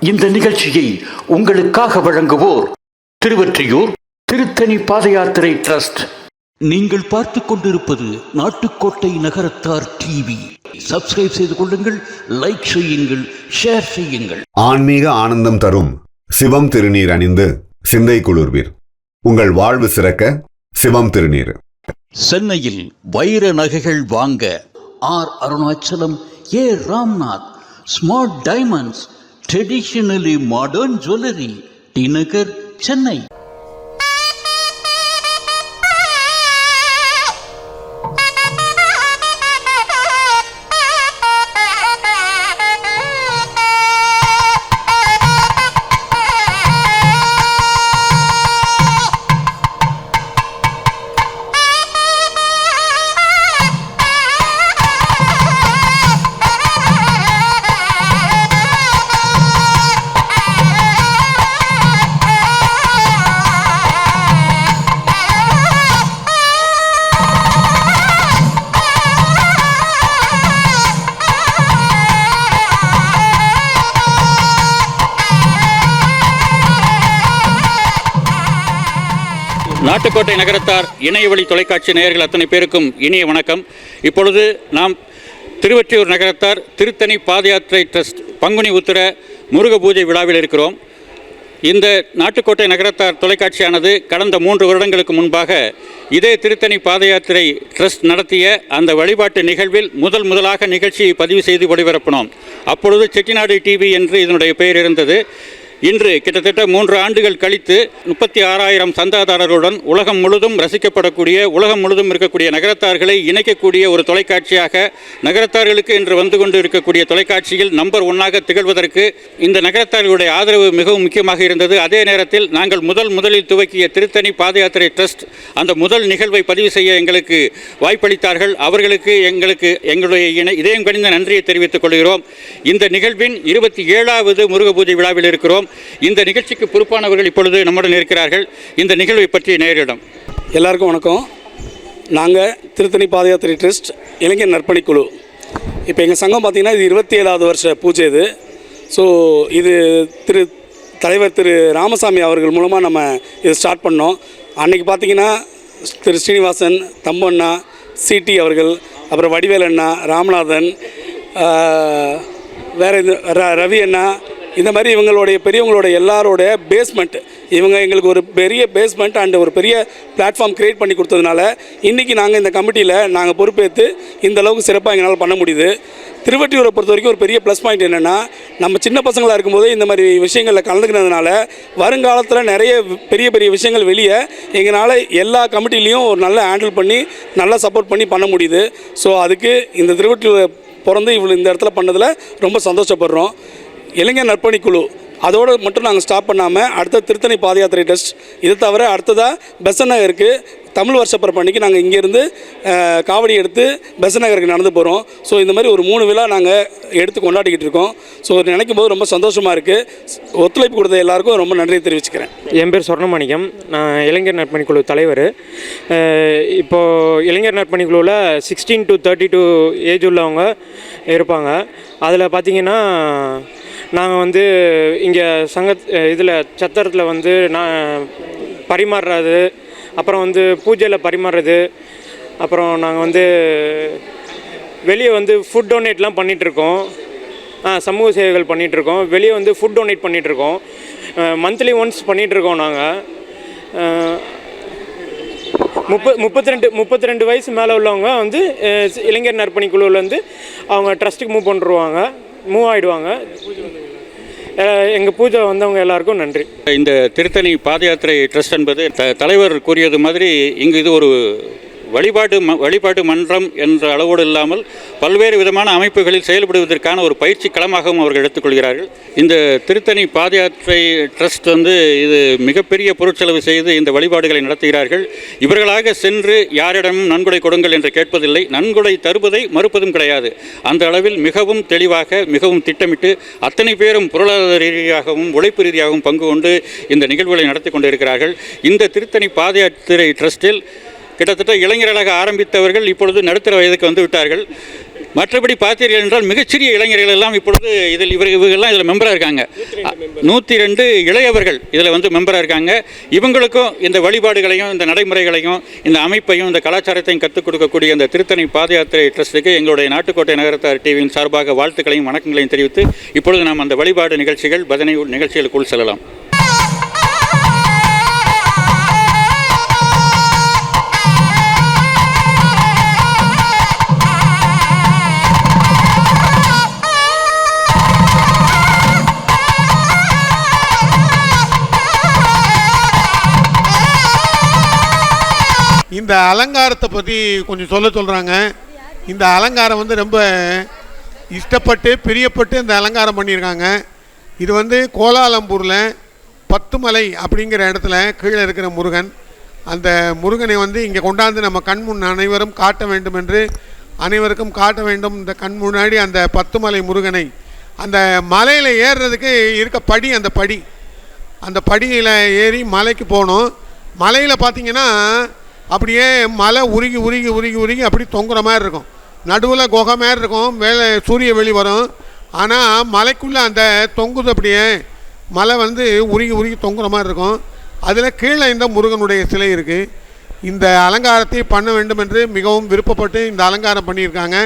இந்த நிகழ்ச்சியை உங்களுக்காக வழங்குவோர் திருவொற்றியூர் திருத்தணி பாத யாத்திரை ட்ரஸ்ட். நீங்கள் பார்த்துக் கொண்டிருப்பது நாட்டுக்கோட்டை நகரத்தார் டிவி சப்ஸ்கிரைப் செய்து கொள்ளுங்கள் லைக் செய்யுங்கள் ஷேர் செய்யுங்கள். ஆன்மீக ஆனந்தம் தரும் சிவம் திருநீர் அணிந்து சிந்தை குளிர்வீர். உங்கள் வாழ்வு சிறக்க சிவம் திருநீர். சென்னையில் வைர நகைகள் வாங்க R. Arunachalam A. Ramnath. Smart diamonds traditionally modern jewellery T Nagar Chennai Pudukkottai Nagarathar இணையவழி தொலைக்காட்சி நேயர்கள் அத்தனை பேருக்கும் இனிய வணக்கம். இப்பொழுது நாம் திருவற்றியூர் நகரத்தார் திருத்தணி பாத யாத்திரை ட்ரஸ்ட் பங்குனி உத்திர முருக பூஜை விழாவில் இருக்கிறோம். இந்த நாட்டுக்கோட்டை நகரத்தார் தொலைக்காட்சியானது கடந்த மூன்று வருடங்களுக்கு முன்பாக இதே திருத்தணி பாத யாத்திரை ட்ரஸ்ட் நடத்திய அந்த வழிபாட்டு நிகழ்வில் முதல் முதலாக நிகழ்ச்சியை பதிவு செய்து ஒளிபரப்பினோம். அப்பொழுது செட்டிநாடு டிவி என்று இதனுடைய பெயர் இருந்தது. இன்று கிட்டத்தட்ட மூன்று ஆண்டுகள் கழித்து முப்பத்தி ஆறாயிரம் சந்தாதாரருடன் உலகம் முழுதும் ரசிக்கப்படக்கூடிய உலகம் முழுதும் இருக்கக்கூடிய நகரத்தார்களை இணைக்கக்கூடிய ஒரு தொலைக்காட்சியாக நகரத்தார்களுக்கு இன்று வந்து கொண்டு இருக்கக்கூடிய தொலைக்காட்சியில் நம்பர் ஒன்னாக திகழ்வதற்கு இந்த நகரத்தார்களுடைய ஆதரவு மிகவும் முக்கியமாக இருந்தது. அதே நேரத்தில் நாங்கள் முதல் முதலில் துவக்கிய திருத்தணி பாத யாத்திரை ட்ரஸ்ட் அந்த முதல் நிகழ்வை பதிவு செய்ய எங்களுக்கு வாய்ப்பளித்தார்கள். அவர்களுக்கு எங்களுக்கு எங்களுடைய இணை இதயம் கணிந்த நன்றியை தெரிவித்துக் கொள்கிறோம். இந்த நிகழ்வின் இருபத்தி ஏழாவது முருக பூஜை விழாவில் இருக்கிறோம். இந்த நிகழ்ச்சிக்கு பொறுப்பானவர்கள் இப்பொழுது நம்முடன் இருக்கிறார்கள். இந்த நிகழ்வை பற்றி நேரிடம் எல்லாருக்கும் வணக்கம். நாங்கள் திருத்தணி பாதயாத்திரை ட்ரஸ்ட் இளைஞர் நற்பணிக்குழு இப்போ எங்கள் சங்கம் பார்த்திங்கன்னா இது இருபத்தி ஏழாவது வருஷ பூஜை இது. ஸோ இது திரு தலைவர் திரு ராமசாமி அவர்கள் மூலமாக நம்ம இது ஸ்டார்ட் பண்ணோம். அன்றைக்கி பார்த்திங்கன்னா திரு ஸ்ரீனிவாசன் தம்பண்ணா சிடி அவர்கள் அப்புறம் வடிவேல் அண்ணா ராமநாதன் வேறு வேற ர- ரவி அண்ணா இந்த மாதிரி இவங்களுடைய பெரியவங்களுடைய எல்லாரோடைய பேஸ்மெண்ட் இவங்க எங்களுக்கு ஒரு பெரிய பேஸ்மெண்ட் அண்ட் ஒரு பெரிய பிளாட்ஃபார்ம் கிரியேட் பண்ணி கொடுத்ததுனால இன்றைக்கி நாங்கள் இந்த கமிட்டியில் நாங்கள் பொறுப்பேற்று இந்த அளவுக்கு சிறப்பாக எங்களால் பண்ண முடியுது. திருவட்டியூரை பொறுத்த வரைக்கும் ஒரு பெரிய ப்ளஸ் பாயிண்ட் என்னென்னா நம்ம சின்ன பசங்களாக இருக்கும்போது இந்த மாதிரி விஷயங்களில் கலந்துக்கிறதுனால வருங்காலத்தில் நிறைய பெரிய பெரிய விஷயங்கள் வெளியே எங்களால் எல்லா கமிட்டிலையும் ஒரு நல்ல ஹேண்டில் பண்ணி நல்லா சப்போர்ட் பண்ணி பண்ண முடியுது. ஸோ அதுக்கு இந்த திருவற்றியூரை பிறந்து இவ்வளோ இந்த இடத்துல பண்ணதில் ரொம்ப சந்தோஷப்படுறோம். இளைஞர் நற்பணிக்குழு அதோடு மட்டும் நாங்கள் ஸ்டாப் பண்ணாமல் அடுத்த திருத்தணி பாத யாத்திரை டெஸ்ட் இது தவிர அடுத்ததாக பெசன் நகருக்கு தமிழ் வருஷ அன்னைக்கு நாங்கள் இங்கேருந்து காவடி எடுத்து பெசன் நகருக்கு நடந்து போகிறோம் ஸோ இந்த மாதிரி ஒரு மூணு விழா நாங்கள் எடுத்து கொண்டாடிக்கிட்டு இருக்கோம். ஸோ நினைக்கும் போது ரொம்ப சந்தோஷமாக இருக்குது ஒத்துழைப்பு கொடுத்த எல்லாருக்கும் ரொம்ப நன்றியை தெரிவிச்சுக்கிறேன். என் பேர் சொர்ணமாணிக்கம் நான் இளைஞர் நற்பணிக்குழு தலைவர். இப்போது இளைஞர் நற்பணிக்குழுவில் sixteen to thirty two age உள்ளவங்க இருப்பாங்க. அதில் பார்த்தீங்கன்னா நாங்கள் வந்து இங்கே சங்க இதில் சத்திரத்தில் வந்து நான் பரிமாறுறது அப்புறம் வந்து பூஜையில் பரிமாறுறது அப்புறம் நாங்கள் வந்து வெளியே வந்து ஃபுட் டொனேட்லாம் பண்ணிகிட்ருக்கோம் ஆ சமூக சேவைகள் பண்ணிகிட்ருக்கோம் வெளியே வந்து ஃபுட் டொனேட் பண்ணிகிட்ருக்கோம் மந்த்லி ஒன்ஸ் பண்ணிகிட்ருக்கோம் நாங்கள் முப்ப முப்பத்தி ரெண்டு முப்பத்தி ரெண்டு வயசு மேலே உள்ளவங்க வந்து இளைஞர் நற்பணி குழுவிலேருந்து அவங்க ட்ரஸ்ட்டுக்கு மூவ் பண்ணிருவாங்க. மூவ் ஆகிடுவாங்க எங்கள் பூஜை வந்தவங்க எல்லாருக்கும் நன்றி. இந்த திருத்தணி பாத யாத்திரை ட்ரஸ்ட் என்பது த- தலைவர் கூறியது மாதிரி இங்கு இது ஒரு வழிபாடு ம வழிபாட்டு மன்றம் என்ற அளவோடு இல்லாமல் பல்வேறு விதமான அமைப்புகளில் செயல்படுவதற்கான ஒரு பயிற்சி களமாகவும் அவர்கள் எடுத்துக்கொள்கிறார்கள். இந்த திருத்தணி பாத யாத்திரை ட்ரஸ்ட் வந்து இது மிகப்பெரிய பொருட்செலவு செய்து இந்த வழிபாடுகளை நடத்துகிறார்கள். இவர்களாக சென்று யாரிடமும் நன்கொடை கொடுங்கள் என்று கேட்பதில்லை. நன்கொடை தருவதை மறுப்பதும் கிடையாது. அந்த அளவில் மிகவும் தெளிவாக மிகவும் திட்டமிட்டு அத்தனை பேரும் பொருளாதார ரீதியாகவும் உழைப்பு ரீதியாகவும் பங்கு கொண்டு இந்த நிகழ்வுகளை நடத்தி கொண்டிருக்கிறார்கள். இந்த திருத்தணி பாத யாத்திரை ட்ரஸ்டில் கிட்டத்தட்ட இளைஞர்களாக ஆரம்பித்தவர்கள் இப்பொழுது நடுத்தர வயதுக்கு வந்து விட்டார்கள். மற்றபடி பார்த்தீர்கள் என்றால் மிகச்சிறிய இளைஞர்கள் எல்லாம் இப்பொழுது இதில் இவர் இவங்கெல்லாம் இதில் மெம்பராக இருக்காங்க. நூற்றி ரெண்டு இளையவர்கள் இதில் வந்து மெம்பராக இருக்காங்க. இவங்களுக்கும் இந்த வழிபாடுகளையும் இந்த நடைமுறைகளையும் இந்த அமைப்பையும் இந்த கலாச்சாரத்தையும் கற்றுக் கொடுக்கக்கூடிய இந்த திருத்தணி பாத யாத்திரை ட்ரஸ்ட்டுக்கு எங்களுடைய நாட்டுக்கோட்டை நகரத்தார் டிவியின் சார்பாக வாழ்த்துக்களையும் வணக்கங்களையும் தெரிவித்து இப்பொழுது நாம் அந்த வழிபாடு நிகழ்ச்சிகள் பஜனை நிகழ்ச்சிகளுக்குள் செல்லலாம். இந்த அலங்காரத்தை பற்றி கொஞ்சம் சொல்ல சொல்கிறாங்க இந்த அலங்காரம் வந்து ரொம்ப இஷ்டப்பட்டு பிரியப்பட்டு இந்த அலங்காரம் பண்ணியிருக்காங்க. இது வந்து கோலாலம்பூரில் பத்துமலை அப்படிங்கிற இடத்துல கீழே இருக்கிற முருகன். அந்த முருகனை வந்து இங்கே கொண்டாந்து நம்ம கண் முன் அனைவரும் காட்ட வேண்டும் என்று அனைவருக்கும் காட்ட வேண்டும். இந்த கண் முன்னாடி அந்த பத்துமலை முருகனை. அந்த மலையில் ஏறுறதுக்கு இருக்க படி அந்த படி. அந்த படியில் ஏறி மலைக்கு போகணும் மலையில் பார்த்தீங்கன்னா அப்படியே மலை உருகி உருகி உருகி உருகி அப்படி தொங்குற மாதிரி இருக்கும். நடுவில் குகை மாதிரி இருக்கும். மேலே சூரிய வெளி வரும். ஆனால் மலைக்குள்ளே அந்த தொங்குது அப்படியே மலை வந்து உருகி உருகி தொங்குற மாதிரி இருக்கும். அதில் கீழே இந்த முருகனுடைய சிலை இருக்குது இந்த அலங்காரத்தை பண்ண வேண்டும் என்று மிகவும் விருப்பப்பட்டு இந்த அலங்காரம் பண்ணியிருக்காங்க.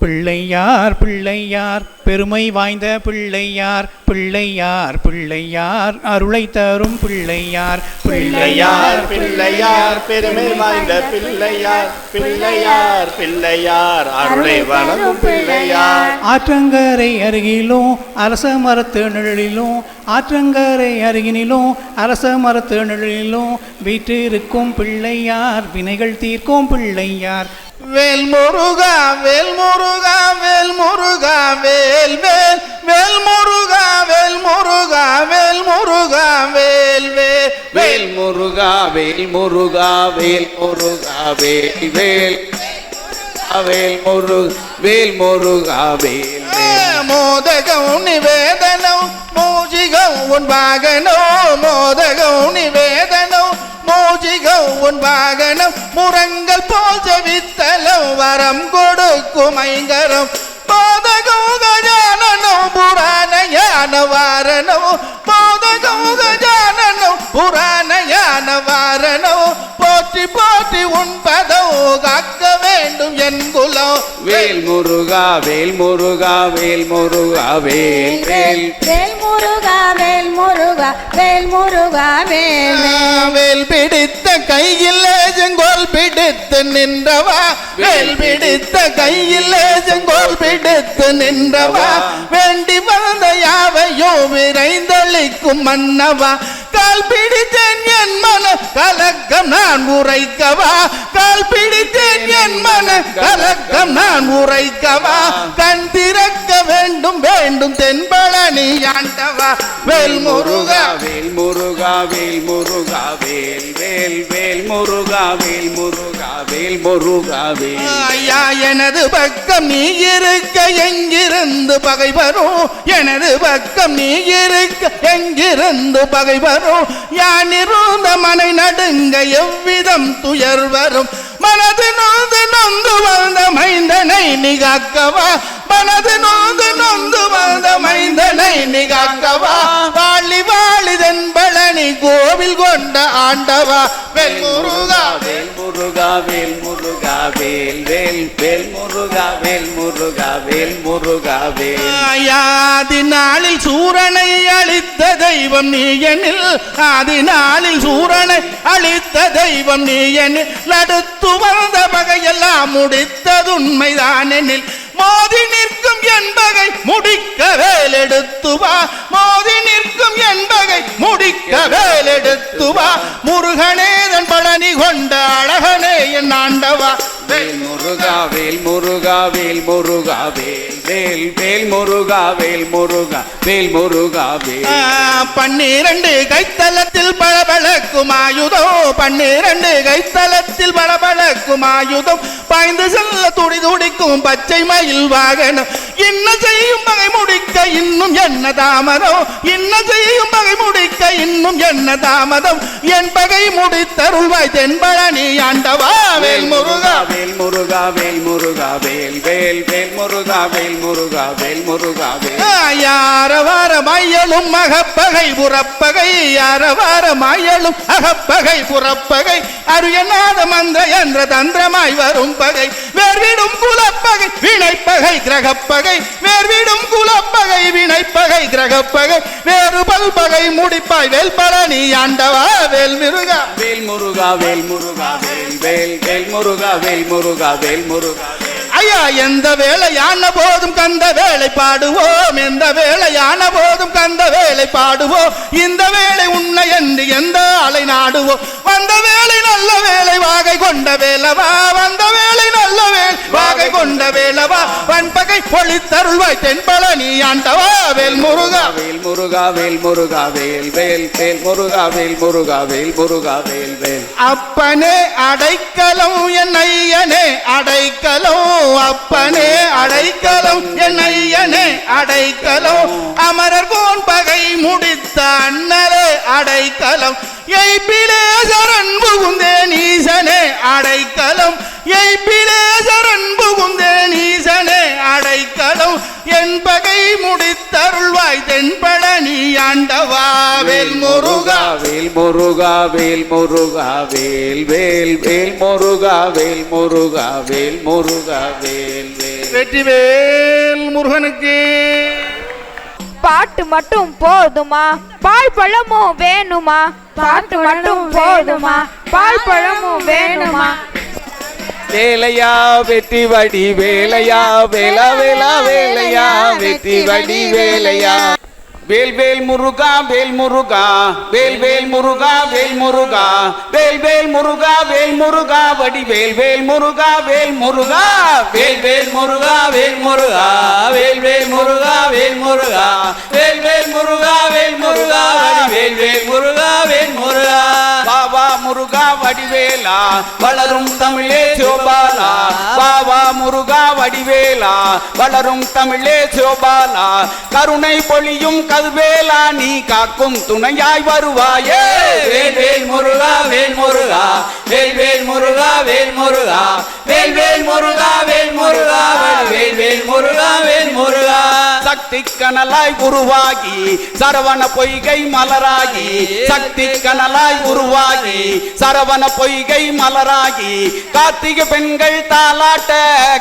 பிள்ளையார் பிள்ளையார் பெருமை வாய்ந்த பிள்ளையார் பிள்ளையார் பிள்ளையார் அருளை தரும் பிள்ளையார் பிள்ளையார் பிள்ளையார் பெருமை வாய்ந்த பிள்ளையார் பிள்ளையார் பிள்ளையார் அருளை வணங்கும் பிள்ளையார். ஆற்றங்கரை அருகிலும் அரச மரத்து நிழலிலும் ஆற்றங்கரை அருகினிலும் அரச மரத்து நிழலிலும் வீற்றிருக்கும் பிள்ளையார் வினைகள் தீர்க்கும் பிள்ளையார் வேல் முருகா வேல் முருகா வேல் முருகா வேல் வேல் வேல் முருகா வேல் முருகா வேல் முருகா வேல் வேல் வேல் முருகா வேல் முருகா வேல் முருகா வேல். வேல் வேல் முரு வேல் முருகா வேல் மோதகம் நிவேதனம் மூஜிகம் உன் வாகனோ மோதகம் நிவேதனம். உன் வாகனம் முரங்கள் போல் ஜெபித்தலம் வரம் கொடுக்கும் ஐங்கரம். மோதகம் கஜானனம் புராண யான வாரணம் மோதகம் கஜானனம் புராண யான வாரணம் போற்றி போற்றி உன் பதம் காக்க வேண்டும் என் குலம். வேல் முருகா வேல் முருகா வேல் முருகா வேல் வேல். வேல் முருகா வேல் முருகா. வேல் முருகா வேல் வேல். வேல் பிடித்த கையில் செங்கோல் பிடித்து நின்றவா. வேல் பிடித்த கையில் செங்கோல் பிடித்து நின்றவா. வேண்டி வந்த யாவையோ விரைந்தளிக்கும் மன்னவா. கால் பிடித்தேன் என் மன கலக்கம் நான் உரைக்கவா. கால் பிடித்தேன் என் மன கலக்கம் நான் உரைக்கவா. கண் திறக்க வேண்டும் வேண்டும் தென்பழனி ஆண்டவா. வேல் முருகா வேல் முருகா வேல் முருகா வேல் வேல் வேல் முருகா வேல் முருகா வேல் முருகா வேல் ஐயா எனது பக்கம் நீ இருக்க எங்கிருந்து பகை வரும்? எனது பக்கம் நீ இருக்க எங்கிருந்து பகை வரும்? யான் இருந்த மனை நடுங்க எவ்விதம் துயர் வரும்? மனது நொந்து நொந்து வந்த மைந்தனை நிகாக்கவா? மனது நொந்து நொந்து வந்த மைந்தனை நிகாக்கவா? வாழி வாழிதன் பழனி கோவில் கொண்ட ஆண்டவா? வேல் முருகா வேல் முருகா வேல் முருகா வேல் வேல் வேல் முருகா வேல் முருகா வேல் முருகா வேல். ஆதி நாளில் சூரனை அழித்த தெய்வம் நீ எனில் ஆதி நாளில் சூரனை அழித்த தெய்வம் நீ எனில் நடுத்து வந்த பகையெல்லாம் முடித்ததுண்மைதானெனில் மோதி நிற்கும் என்பகை முடிக்க வேலெடுத்து வா. மோதி நிற்கும் என்பகை முடிக்க வேலெடுத்து வா. முருகனேதன் பழனி கொண்ட அழகனே என் ஆண்டவா. வேல் முருகா வேல் முருகா வேல் முருகா வேல். வேல் வேல் முருகா வேல் முருகா வேல் முருகா வேல் பன்னிரண்டு கைத்தலத்தில் பளபளக்கும் ஆயுதம் பன்னிரண்டு கைத்தலத்தில் பளபளக்கும் ஆயுதம் பாய்ந்து செல்ல துடி துடிக்கும் பச்சை மயில் வாகனம். என்ன செய்யும் பகை முடிக்க இன்னும் என்ன தாமதம்? என்ன செய்யும் பகை முடிக்க இன்னும் என்ன தாமதம்? என் பகை முடித்தருள்வாய் தென்பழனி ஆண்டவா வேல் முருகா வேல் முருகா வேல் முருகா வேல் வேல் வேல் முருகா வேல் முருகா வேல் முருகா வேல். யார வார மையலும் அகப்பகை புறப்பகை யார வார மையலும் அகப்பகை புறப்பகை. அருயநாத மந்திர என்ற தந்திரமாய் வரும் பகை. வேர்விடும் குலப்பகை வினைப்பகை கிரகப்பகை. வேர்விடும் குலப்பகை வினைப்பகை கிரகப்பகை. வேறு பல்பகை முடிப்பாய் வேல் பழனி ஆண்டவா வேல் மிருகா. வேல் முருகா வேல் முருகா வேல் வேல் வேல் முருகா வேல் முருகா வேல் முருகா ஐயா எந்த வேலையான போதும் கந்த வேலை பாடுவோம். எந்த வேலையான போதும் கந்த வேலை பாடுவோம். இந்த வேலை உன்னை என்று எந்த அலை நாடுவோம்? வந்த வேலை நல்ல வேலை வாகை கொண்ட வேலவா வந்த வேலை நல்ல வேலை வாகை கொண்ட வேலவா வன்பகை பொழித்தருள்வாய் தென்பழனி ஆண்டவா. வேல் முருகா. வேல் முருகா வேல் முருகா வேல் வேல் வேல் முருகா வேல் முருகா வேல் முருகா வேல் வேல். அப்பனே அடைக்கலம் என் ஐயனே அடைக்கலம். அப்பனே அடைக்கலம் என் ஐயனே அடைக்கலம். அமரர் போன் பகை முடித்த அண்ணலே அடைக்கலம். எய்பிலே சரண் புகுந்தே நீசனே அடைக்கலம். எய்பிலே சரண் புகுந்தே நீசனே அடைக்கலம். என் பகை முடித்தருள்வாய் தென்பழனி ஆண்டவா வேல் முருகா வேல் முருகா வேல் முருகா வேல் வேல் வேல் முருகா வேல் முருகா வேல் முருகா வேல் வேல். வெற்றிவேல் முருகனுக்கு. பாட்டு மட்டும் போதுமா? பால் பழமும் வேணுமா? பாட்டு மட்டும் போதுமா? பால் பழமும் வேணுமா? வேலையா வெட்டி வடி வேலையா வேலா வேலா வேலையா வெட்டி வடி வேலையா. வேல் வேல் முருகா வேல் முருகா வேல் வேல் முருகா வேல் முருகா வேல் வேல் முருகா வேல் முருகா வடி வேல் வேல் முருகா வேல் முருகா வேல் வேல் முருகா வேல் முருகா வேல் வேல் முருகா வேல் முருகா வேல் வேல் முருகா வேல் முருகா வேல் வேல் முருகா வேல் முருகா முருகா வடிவேலா வளரும் தமிழே சிவபாலா. பாவா முருகா வடிவேலா வளரும் தமிழே சிவபாலா. கருணை பொழியும் கல்வேலா நீ காக்கும் துணையாய் வருவாயே. வேல் வேல் முருகா வேல் முருகா. வேல் வேல் முருகா வேல் முருகா. வேல் வேல் முருகா வேல் முருகா. வேல் வேல் முருகா வேல் முருகா. சக்தி கனலாய் உருவாகி சரவண பொய்கை மலராகி சக்தி கனலாய் உருவாகி சரவண பொய்கை மலராகி கார்த்திகை பெண்கள் தாலாட்ட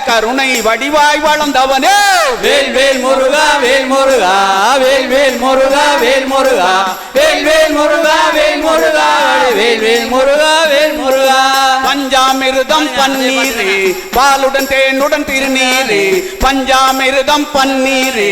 கருணை வடிவாய் வளர்ந்தவனே. வேல் வேல் முருகா வேல் முருகா வேல் வேல் முருகா வேல் முருகா. வேல் வேல் முருகா வேல் முருகா வேல் வேல் முருகா வேல் முருகா. பஞ்சாமிருதம் பன்னீர் பாலுடன் தேனுடன் திருநீர். பஞ்சாமிருதம் பன்னீர்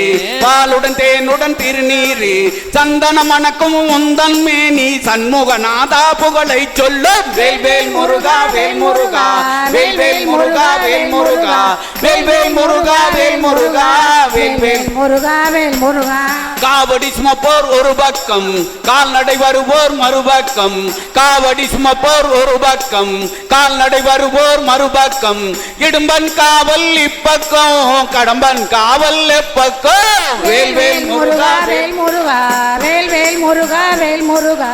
பாலுடன் தேனுடன் திருநீர். சந்தன மணக்கும் உந்தன் மேனி சண்முகநாதா புகழை சொல்லும் வேல் வேல் முருகா வேல் முருகா. வேல் வேல் முருகா வேல் முருகா. வேல் வேல் முருகா வேல் முருகா. வேல் வேல் முருகா வேல் முருகா. காவடி சுமப்போர் ஒரு பக்கம். கால்நடை வருவோர் மறுபக்கம். காவடி சுமப்போர் ஒரு பக்கம். கால்நடை வருவோர் மறுபக்கம். இடும்பன் காவல் இப்பக்கம். கடம்பன் காவல் எப்பக்கம். வேல் வேல் முருகா வேல் முருகா. வேல் வேல் முருகா வேல் முருகா.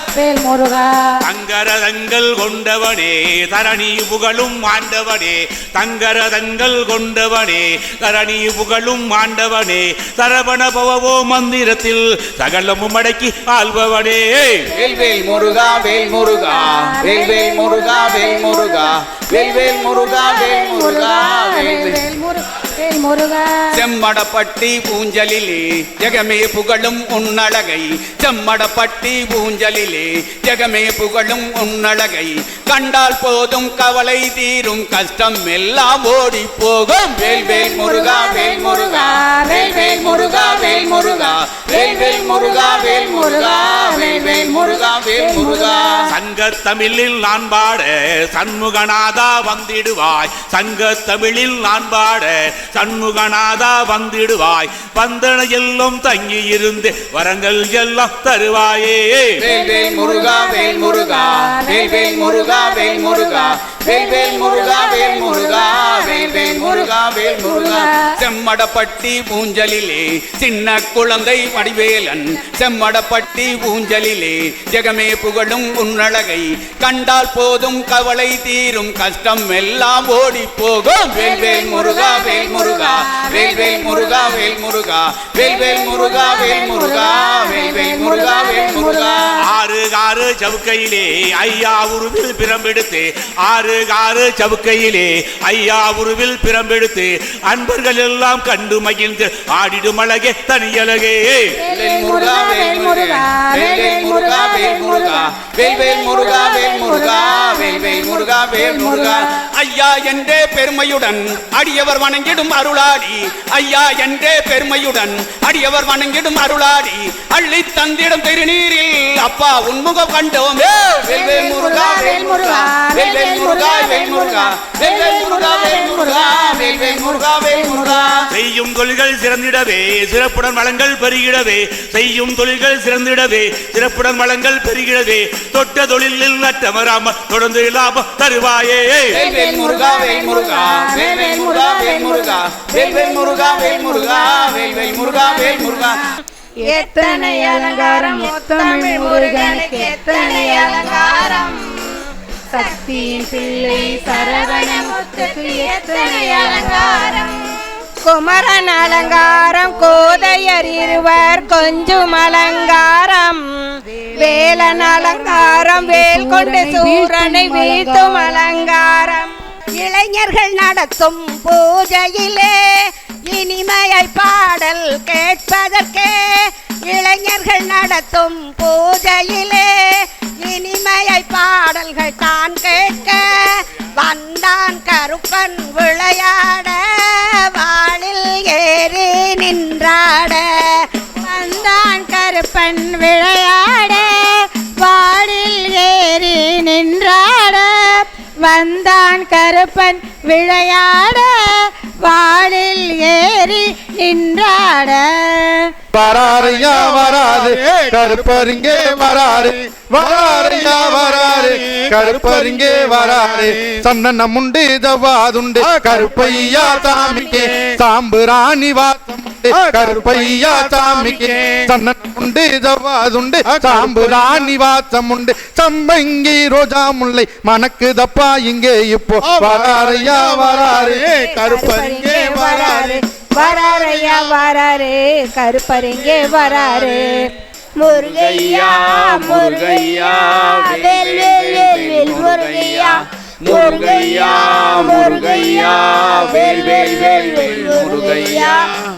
வேல் முருகா. தங்கரதங்கள் கொண்டவனே தரணி புகழும் ஆண்டவனே தங்கரதங்கள் கொண்டவனே தரணி புகழும் ஆண்டவனே சரவண பவவோ மந்திரத்தில் சகலமும் அடக்கி ஆள்பவனே. வேல் வேல் முருகா வேல் முருகா வேல் வேல் முருகா வேல் முருகா வேல் வேல் முருகா வேல் முருகா வேல் வேல் வேல். வேல் முரு வேல் முருகா. செம்மடப்பட்டி பூஞ்சலிலே ஜெகமே புகழும் உன்னழகை. செம்மடப்பட்டி பூஞ்சலிலே ஜெகமே புகழும் உன்னழகை. கண்டால் போதும் கவலை தீரும் கஷ்டம் எல்லாம் ஓடி போகும் வேல் வேல் முருகா வேல் முருகா. வேல் வேல் முருகா வேல் முருகா. வேல் வேல் முருகா வேல் முருகா. வேல் வேல் முருகா வேல் முருகா. சங்க தமிழில் நான் பாட சண்முகநாதா வந்திடுவாய். சங்க தமிழில் நான் பாட சண்முகநாதா வந்திடுவாய். வந்தன எல்லாம் தங்கி இருந்து வரங்கள் எல்லாம் தருவாயே. வேல் வேல் வேல் முருகா வேல் முருகா வேல் வேல் முருகா வேல் முருகா வேல் வேல் முருகா வேல் முருகா வேல் வேல் முருகா வேல் முருகா செம்மடப்பட்டி பூஞ்சலிலே சின்ன குழந்தை வடிவேலன் செம்மடப்பட்டி பூஞ்சலிலே ஜெகமே புகழும் உன்னழகை கண்டால் போதும் கவலை தீரும் கஷ்டம் எல்லாம் ஓடி போகும் வேல் வேல் முருகா வேல் முருகா வேல் வேல் முருகா வேல் முருகா வேல் வேல் முருகா வேல் முருகா வேல் வேல் முருகா வேல் முருகா ஆறு ஆறு சவுக்கையிலே ஐயா உருவில் பிரம்பெடுத்து ஆறு ஆறு சவுக்கையிலே ஐயா உருவில் பிரம்பெடுத்து அன்பர்கள் எல்லாம் கண்டு மகிழ்ந்து ஆடிடும் அழகே தனியழகே. முருகா வேல் முருகா வேல் முருகா வேல் முருகா வேல் முருகா வேல் முருகா வேல் முருகா வேல் முருகா. ஐயா என்றே பெருமையுடன் அடியவர் வணங்கிடும் அருளாடி. ஐயா என்றே பெருமையுடன் அடியவர் வணங்கிடும் அருளாடி. அள்ளி தந்திடும் திருநீரில் அப்பா உன்முகம் கண்டோமே வேல் வேல் முருகா வேல் முருகா வேல் வேல் முருகா வேல் முருகா வேல் வேல் முருகா வேல் முருகா வேல் வேல் முருகா வேல் முருகா செய்யும் தொழில்கள் சிறந்திடவே சிறப்புடன் வளங்கள் பெருகிடவே செய்யும் தொழில்கள் சிறந்திடவே சிறப்புடன் வளங்கள் பெருகிடவே தொட்ட தொழிலில் நட்டமராம தொடர்ந்து லாபம் தருவாயே வேல் வேல் முருகா வேல் முருகா வேல் வேல் முருகா வேல் முருகா வேல் வேல் முருகா வேல் முருகா வேல் வேல் முருகா வேல் முருகா எத்தனை அலங்காரம்? தமிழ் முருகனுக்கு எத்தனை அலங்காரம்? சக்தியின் பிள்ளை சரவண முத்துக்கு எத்தனை அலங்காரம்? குமரன் அலங்காரம் கோதையர் இருவர் கொஞ்சம் அலங்காரம். வேலன் அலங்காரம் வேல் கொண்டு சூரனை வீழ்த்தும் அலங்காரம். இளைஞர்கள் நடத்தும் பூஜையிலே இனிமையை பாடல் கேட்பதற்கே இளைஞர்கள் நடத்தும் பூஜையிலே இனிமையை பாடல்கள் தான் கேட்க வந்தான் கருப்பன் விளையாட வாளில் ஏறி நின்றாட வந்தான் கருப்பன் விளையாட வாளில் ஏறி நின்றாட. வராருயா வராது கருப்பருங்கே வராறு வராருயா வராறு கருப்பருங்கே வராறு சந்தனம் உண்டு தவாதுண்டு கருப்பையா சாமிக்கே சாம்பு ராணி வாசம் கருப்பையா சாமிக்கே. சந்தனம் உண்டு தவாதுண்டு சாம்புராணி வாசம் உண்டு சம்பங்கி ரோஜா முல்லை மணக்கு தப்பா இங்கே இப்போ. வராருயா வராரு கருப்பருங்கே வராரு வராரையா வராரு கருப்பருங்கே வராரு முருகையா முருகையா வேல் வேல் வேல் வேல் முருகையா. முருகையா முருகையா வேல் வேல் வேல் வேல் முருகையா.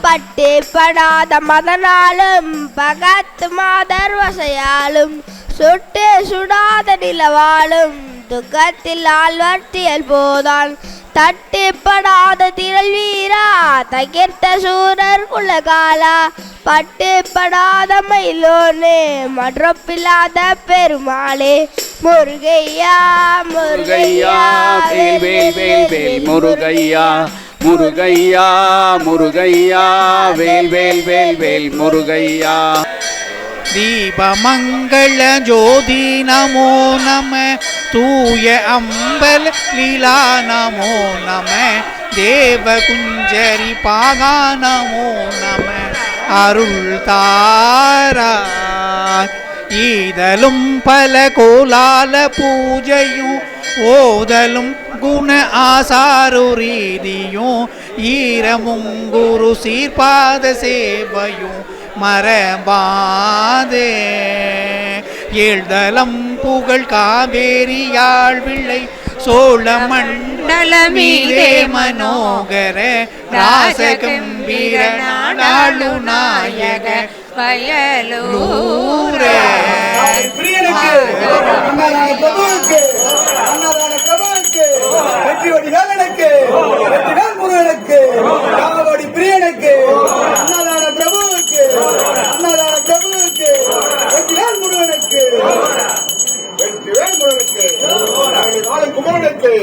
பட்டு படாத மதனாலும் பகத்து மாதர் வசையாலும் சுட்டு சுடாத நிலவாலும் துக்கத்தில் ஆழ்வர்த்தியல் போதான். தட்டுப்படாத திரள் வீரா தகிர்த்த சூரர் குலகாலா. பட்டுப்படாத மயிலோனே மற்றப்பில்லாத பெருமாளே. முருகையா முருகையா முருகையா. முருகையா முருகையா வேல் வேல் வேல் வேல் முருகையா. தீபமங்கள ஜோதி நமோ நம தூய அம்பல் லீலா நமோ நம தேவ குஞ்சரி பாகா நமோ நம அருள் தாரா. ஈதலும் பல கோலால பூஜையும் ஓதலும் குண ஆசாரு ரீதியும் ஈரமும் குரு சீர்பாத சேவையும் மரபாதே ஏழ்தலம் புகழ் காவேரியாள் பிள்ளை சோழ மண்டலமீதே மனோகர ராசகம்பீர நாடாளு நாயக வயலூர வெற்றி வடிகால் எனக்கு. வெற்றிகால் முருகனுக்கு காவடி பிரியனுக்கு அன்னதான பிரபுவுக்கு அன்னதான பிரபுவுக்கு வெற்றிகால் முருகனுக்கு வெற்றிவேல் முருகனுக்கு நாளை குமரனுக்கு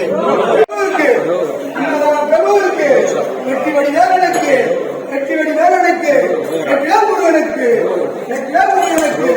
அன்னதான பிரபுவுக்கு வெற்றி வடிகால் எனக்கு. வெற்றி வடிகால் எனக்கு. வெற்றிகால் முருகனுக்கு வெற்றிகால் முருகனுக்கு